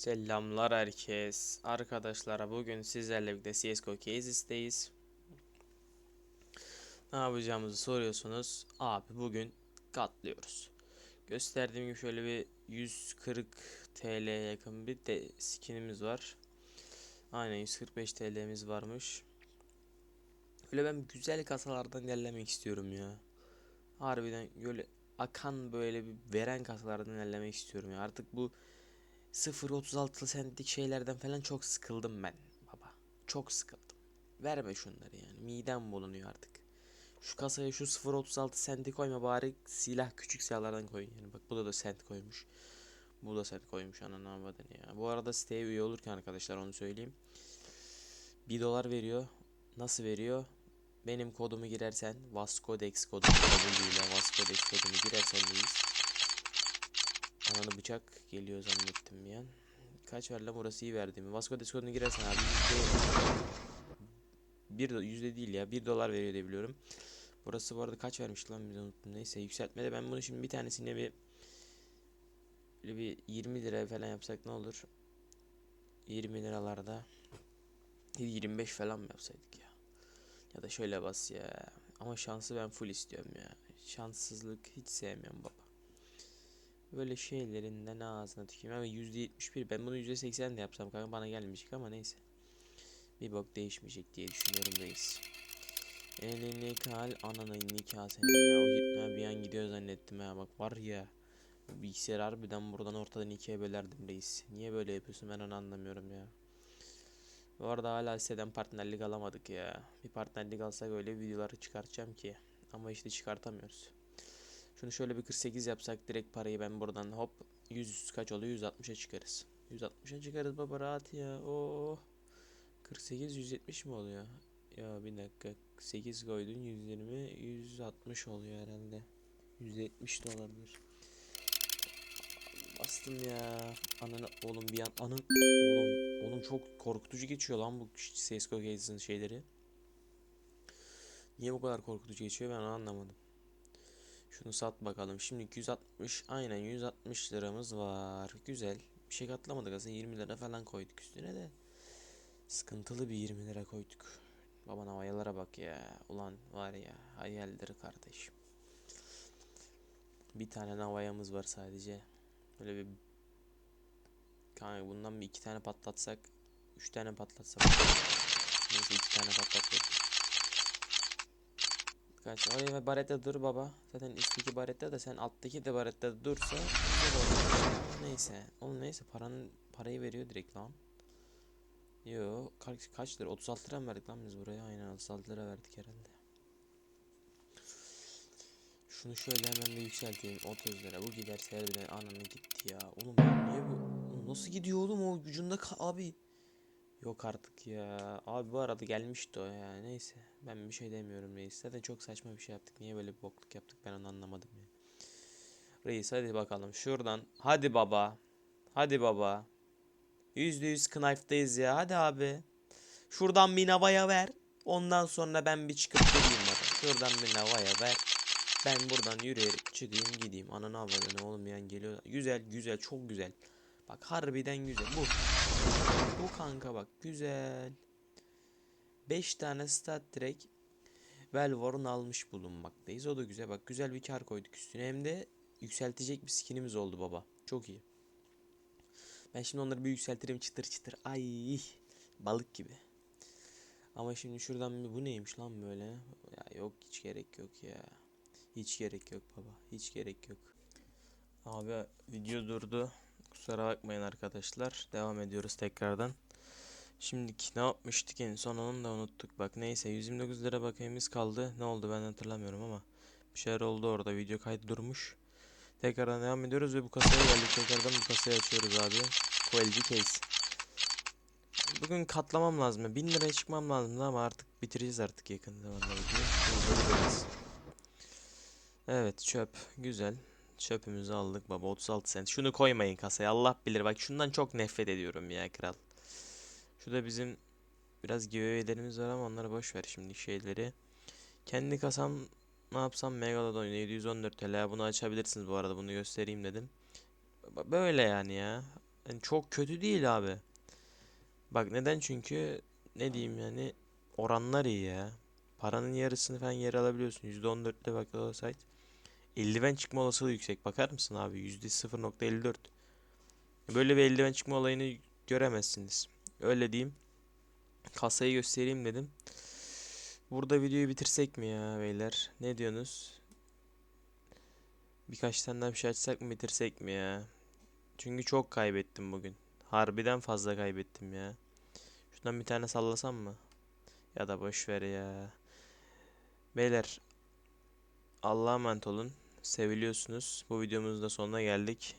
Selamlar herkes. Arkadaşlar bugün sizlerle birlikte CSGO Cases'teyiz. Ne yapacağımızı soruyorsunuz. Abi bugün katlıyoruz. Gösterdiğim gibi şöyle bir 140 TL yakın bir de skinimiz var. Aynen 145 TL'miz varmış. Böyle ben güzel kasalardan ilerlemek istiyorum ya. Harbiden böyle akan böyle bir veren kasalardan ilerlemek istiyorum ya. Artık bu 0.36 centlik şeylerden falan çok sıkıldım ben baba. Çok sıkıldım. Verme şunları yani. Midem bulunuyor artık. Şu kasaya şu 0.36 centi koyma bari silah küçük silahlardan koyun yani. Bak bu da da cent koymuş. Bu da cent koymuş ananı avradını ya. Bu arada siteye üye olurken arkadaşlar onu söyleyeyim. 1 dolar veriyor. Nasıl veriyor? Benim kodumu girersen Vascodex kodumu ile Vascodex kodumu girersen reis Ananı bıçak geliyor zannettim bir an. Kaç ver lan burası iyi verdi mi? Vasco Discord'una girersen abi yüzde... Bir yüzde değil ya. Bir dolar veriyor diye biliyorum. Burası bu arada kaç vermiş lan bize unuttum. Neyse yükseltmede ben bunu şimdi bir tanesine bir böyle bir 20 lira falan yapsak ne olur? 20 liralarda 25 falan mı yapsaydık ya? Ya da şöyle bas ya. Ama şansı ben full istiyorum ya. Şanssızlık hiç sevmiyorum baba. Böyle şeylerinden ağzına tüküreyim ama %71 ben bunu %80 de yapsam kanka bana gelmeyecek ama neyse. Bir bok değişmeyecek diye düşünüyorum reis. Elini kal ananı nikah ya o gitme bir an gidiyor zannettim ha bak var ya. Bilgisayar harbiden buradan ortadan ikiye bölerdim reis. Niye böyle yapıyorsun ben onu anlamıyorum ya. Bu arada hala siteden partnerlik alamadık ya. Bir partnerlik alsak öyle videoları çıkartacağım ki. Ama işte çıkartamıyoruz. Şunu şöyle bir 48 yapsak direkt parayı ben buradan hop 100 kaç oluyor 160'a çıkarız. 160'a çıkarız baba rahat ya. Oo. 48 170 mi oluyor? Ya bir dakika 8 koydun 120 160 oluyor herhalde. 170 de olabilir. Bastım ya. Ananı oğlum bir an anın oğlum oğlum çok korkutucu geçiyor lan bu CS:GO Cases'in şeyleri. Niye bu kadar korkutucu geçiyor ben anlamadım. Şunu sat bakalım. Şimdi 160 aynen 160 liramız var. Güzel. Bir şey katlamadık aslında 20 lira falan koyduk üstüne de. Sıkıntılı bir 20 lira koyduk. Baban havayalara bak ya. Ulan var ya hayaldir kardeşim. Bir tane havayamız var sadece. Böyle bir Kanka bundan bir iki tane patlatsak Üç tane patlatsak Neyse iki tane patlattık Kaç oraya barette dur baba. Zaten üstteki barette de sen alttaki de barette dursa işte. Ama Neyse. Oğlum neyse paranın parayı veriyor direkt lan. Yo kaç, kaç lira? 36 lira mı verdik lan biz buraya? Aynen 36 lira verdik herhalde. Şunu şöyle hemen bir yükselteyim 30 lira. Bu giderse harbiden ananı gitti ya. Oğlum niye bu? Nasıl gidiyor oğlum o gücünde abi? Yok artık ya. Abi bu arada gelmişti o ya. Neyse. Ben bir şey demiyorum reis. Zaten çok saçma bir şey yaptık. Niye böyle bir bokluk yaptık ben onu anlamadım ya. Reis hadi bakalım. Şuradan. Hadi baba. Hadi baba. Yüzde yüz knife'dayız ya. Hadi abi. Şuradan bir navaya ver. Ondan sonra ben bir çıkıp geleyim baba. Şuradan bir navaya ver. Ben buradan yürüyerek çıkayım gideyim. Ananı avradını oğlum yani geliyor. Güzel güzel çok güzel. Bak harbiden güzel. Bu. Bu kanka bak güzel. 5 tane stat direkt Velvor'un almış bulunmaktayız. O da güzel. Bak güzel bir kar koyduk üstüne. Hem de yükseltecek bir skinimiz oldu baba. Çok iyi. Ben şimdi onları bir yükseltirim çıtır çıtır. Ay balık gibi. Ama şimdi şuradan bir bu neymiş lan böyle? Ya yok hiç gerek yok ya. Hiç gerek yok baba. Hiç gerek yok. Abi video durdu. Kusura bakmayın arkadaşlar. Devam ediyoruz tekrardan. Şimdiki ne yapmıştık en son onu da unuttuk. Bak neyse 129 lira bakayımız kaldı. Ne oldu ben hatırlamıyorum ama. Bir şeyler oldu orada. Video kaydı durmuş. Tekrardan devam ediyoruz ve bu kasaya geldik. Tekrardan bu kasayı açıyoruz abi. Quality case. Bugün katlamam lazım. ya. 1000 liraya çıkmam lazım ama artık bitireceğiz artık yakın zamanda. Evet çöp. Güzel. Çöpümüzü aldık baba 36 sent. Şunu koymayın kasaya Allah bilir bak şundan çok nefret ediyorum ya kral. Şurada bizim biraz giveaway'lerimiz var ama onları boş ver şimdi şeyleri. Kendi kasam ne yapsam Megalodon 714 TL bunu açabilirsiniz bu arada bunu göstereyim dedim. Böyle yani ya. Yani çok kötü değil abi. Bak neden çünkü ne diyeyim yani oranlar iyi ya. Paranın yarısını falan geri alabiliyorsun. %14'te bak site. Eldiven çıkma olasılığı yüksek. Bakar mısın abi? %0.54. Böyle bir eldiven çıkma olayını göremezsiniz. Öyle diyeyim. Kasayı göstereyim dedim. Burada videoyu bitirsek mi ya beyler? Ne diyorsunuz? Birkaç tane daha bir şey açsak mı bitirsek mi ya? Çünkü çok kaybettim bugün. Harbiden fazla kaybettim ya. Şuradan bir tane sallasam mı? Ya da boş ver ya. Beyler Allah'a emanet olun. Seviliyorsunuz. Bu videomuzun da sonuna geldik.